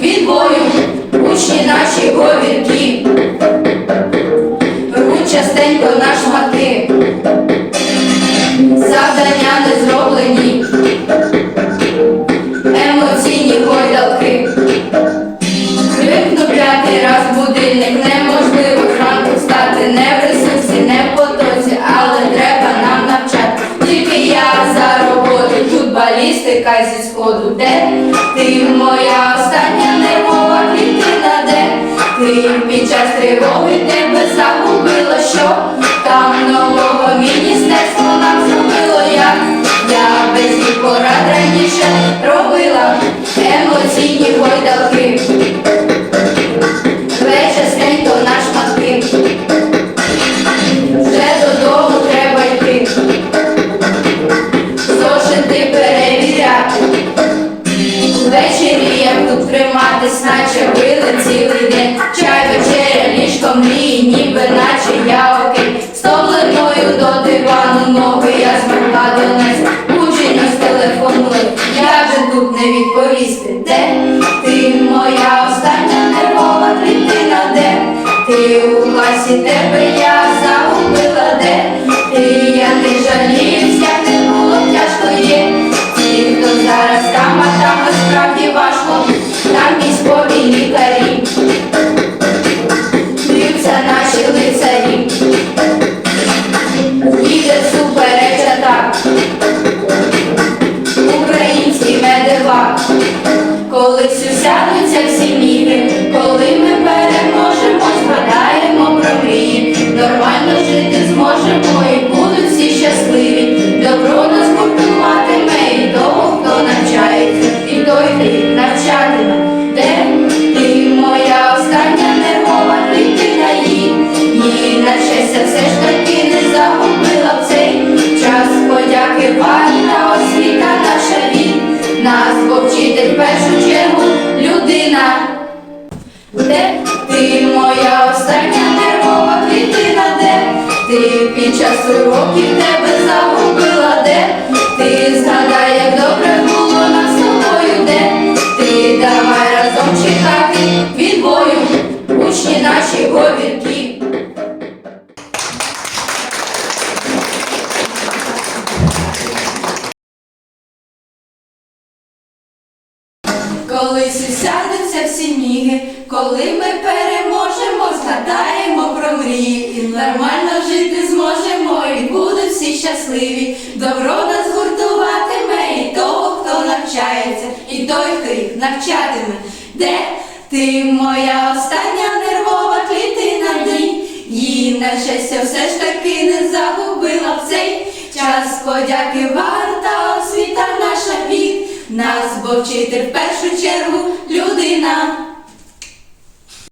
від бою, учні наші говірки, рвуть частенько наш. Зірка зі сходу, де? Ти моя остання нервова клітина, де? Ти під час тривоги триматись, наче били цілий день. Чай, вечеря, ліжко мрії, ніби наче я окей. Стомленою до дивану ноги я змогла донести. Учення з телефону, я вже тут не відповісти. Де ти моя остання нервова клітина, де ти у класі тебе я загубила, де ти усядуться всі міри, коли ми переможемо, під час уроків тебе загубила, де ти згадай, як добре було нам з тобою, де ти давай разом чекати від бою, учні наші говірки. Колись всі міги, коли ми переможемо, згадаємо про мрії, і нормально жити зможемо, і будуть всі щасливі. Добро нас гуртуватиме, і того, хто навчається, і той, хто їх навчатиме. Де ти моя остання нервова клітина, ні, її на щастя все ж таки не загубила в цей час. Подяки варта освіта бо вчитель в першу чергу людина.